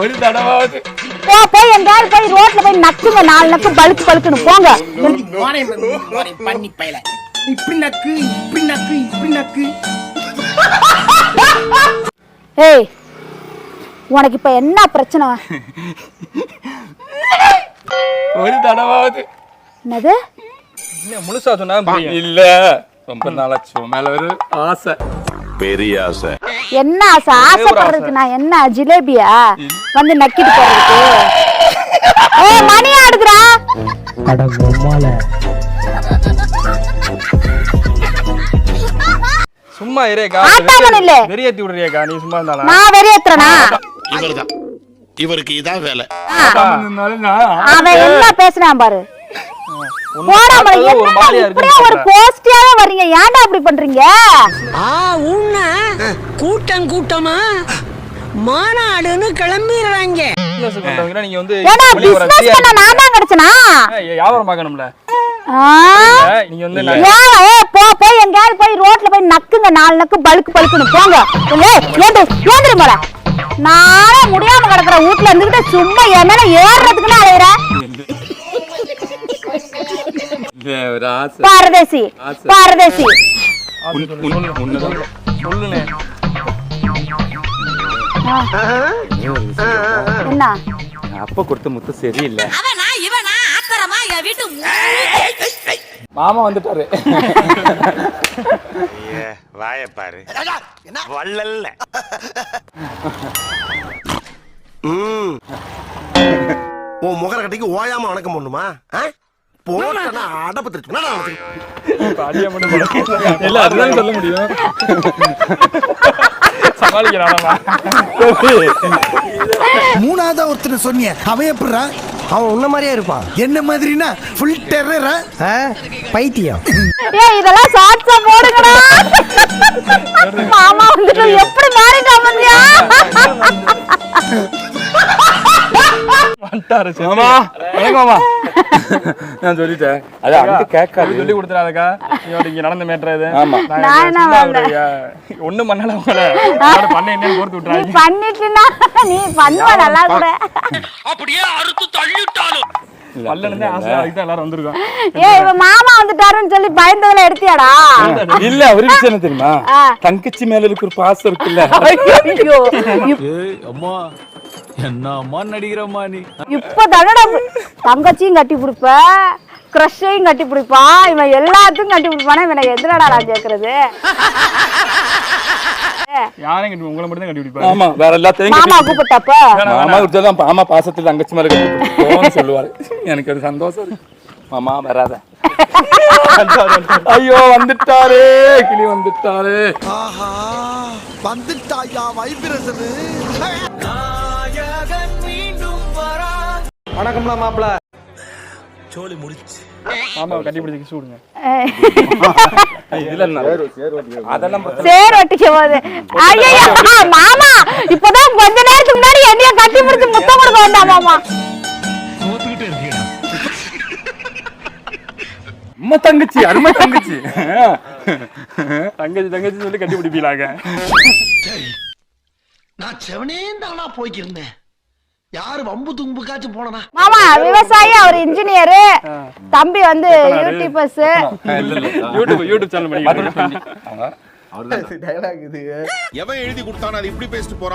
ஒரு தடவாவது. போ போய் எங்கேயாவது போய் ரோட்ல போய் நக்குங்க நாலு நக்கு பழுக்கு பழுக்குன்னு போங்க. பண்ணி பையல. இப்படி நக்கு இப்படி நக்கு இப்படி நக்கு. ஏய் உனக்கு இப்ப என்ன பிரச்சனை? ஒரு தடவாவது. என்னது? என்ன முழுசா சொன்னா. இல்ல. ரொம்ப நாளாச்சு மேல ஒரு ஆசை. பெரிய ஆசை. என்ன ஆசை? ஆசைப்படுறதுக்கு நான் என்ன? ஜிலேபியா? வந்து நக்கிட்டு போறதுக்கு? ஏய் மணி ஆடுதுடா. சும்மா இரேக்கா ஆட்டாமன் இல்ல. வெறியேத்தி விடுறியக்கா நீ சும்மா இருந்தாலும். நான் வெறியேத்துறனா? இவர்தான். இவருக்கு இதான் வேலை. அவன் என்ன பேசுறான் பாரு. போடாம என்ன ஒரு இருக்கு போஸ்டியாவே வர்றீங்க? ஏன்டா அப்படி பண்றீங்க? ஆ உன்ன கூட்டம் கூட்டமா மாநாடுன்னு கிளம்பிடுறாங்க. நீங்க வந்து பிசினஸ் பண்ண நான் தான் கிடைச்சனா? வியாபாரம் பார்க்கணும்ல. நீங்க போ போய் எங்கேயாவது போய் ரோட்ல போய் நக்குங்க நாலு நக்கு பழுக்கு பழுக்குன்னு. போங்க. ஏய், ஏண்டு ஏந்திரு நானே முடியாம கிடக்குற வீட்ல இருந்துகிட்டு சும்மா என் மேல ஏறுறதுக்குன்னு அலையிற. இல்ல, ஒரு ஆசை பாரதேசி. பாரதேசி. என்ன? அப்பா கொடுத்த முத்து சரியில்லை. மாமா வந்துட்டாரு. வாயப்பாரு வள்ளல்ல. ம். உன் முகர கட்டிக்கு ஓயாம வணக்கம் பண்ணுமா? போட்டனா அடப்பு தெரிச்சு இப்ப அடியா மட்டும் போட. இல்ல அதுதான் சொல்ல முடியும். மூணாவதா ஒருத்தர் சொன்னிய அவன் எப்படிடா அவன் உன்ன மாதிரியே இருப்பான். என்ன மாதிரினா ஃபுல் டெரரா பைத்தியம். ஏய் இதெல்லாம் ஷார்ட்ஸா போடுங்கடா. மாமா வந்துட்டு எப்படி மாறிட்டா வந்துட்டாரு. மாமா நான் சொல்லிட்டேன். அது அப்படி கேட்காது. சொல்லி கொடுத்துறாதக்கா இங்க நடந்த மேட்டர் இது. ஆமா. என்ன? ஒரு, ஒண்ணும் பண்ணல உங்களை. பண்ண என்னன்னு கோர்த்து விட்டுறாங்க பண்ணிட்டுனா நீ பண்ணுவ நல்லா கூட. மாமா வந்துட்டாருன்னு சொல்லி பயந்ததுல எடுத்தியாடா? இல்ல அவருக்கு என்ன தெரியுமா. தங்கச்சி மேல இருக்கிற ஒரு பாசம் இருக்குல்ல. ஐயோ. இப்- அம்மா. என்ன அம்மா நடிக்கிறம்மா நீ இப்ப தடடா தங்கச்சியும் கட்டி பிடிப்ப கிரஷையும் கட்டி பிடிப்பான் இவன் எல்லாத்தையும் கட்டி பிடிப்பானா இவனை எதிரடா நான் கேக்குறது? யாரையும் கட்டி உங்களை மட்டும் தான் கட்டி பிடிப்பாரு. ஆமா வேற எல்லாத்தையும் மாமா கூப்பிட்டப்ப. மாமா பாசத்துல தங்கச்சி மேல கட்டி சொல்லுவாரு. எனக்கு ஒரு சந்தோஷம் மாமா வராத. ஐயோ வந்துட்டாரு கிளி வந்துட்டாரு. ஆஹா வந்துட்டாயா வைப்ரேஷன் வணக்கம்ல மாப்பிள. மாமாவை கட்டி பிடிச்சி கிஸ் விடுங்க இதுல? அதெல்லாம் சேர் ஒட்டிக்க ஐயோ மாமா இப்பதான் கொஞ்ச நேரத்துக்கு முன்னாடி என்னைய கட்டி பிடிச்சு முத்தம் கொடுக்க மாமா. அம்மா தங்கச்சி அருமை தங்கச்சி. தங்கச்சி தங்கச்சி சொல்லி கட்டி பிடிப்பீங்களாங்க நான் செவனே தானா போய்க்கிருந்தேன். யாரு வம்பு தும்புக்காச்சும் போனனா? மாமா விவசாயி அவர் இன்ஜினியரு தம்பி வந்து யூடியூபர்ஸ் இல்ல இல்ல. யூடியூப் யூடியூப் சேனல் பண்ணிக்கிட்டு அவங்க எவன் எழுதி கொடுத்தானோ அது இப்படி பேசிட்டு போறான்?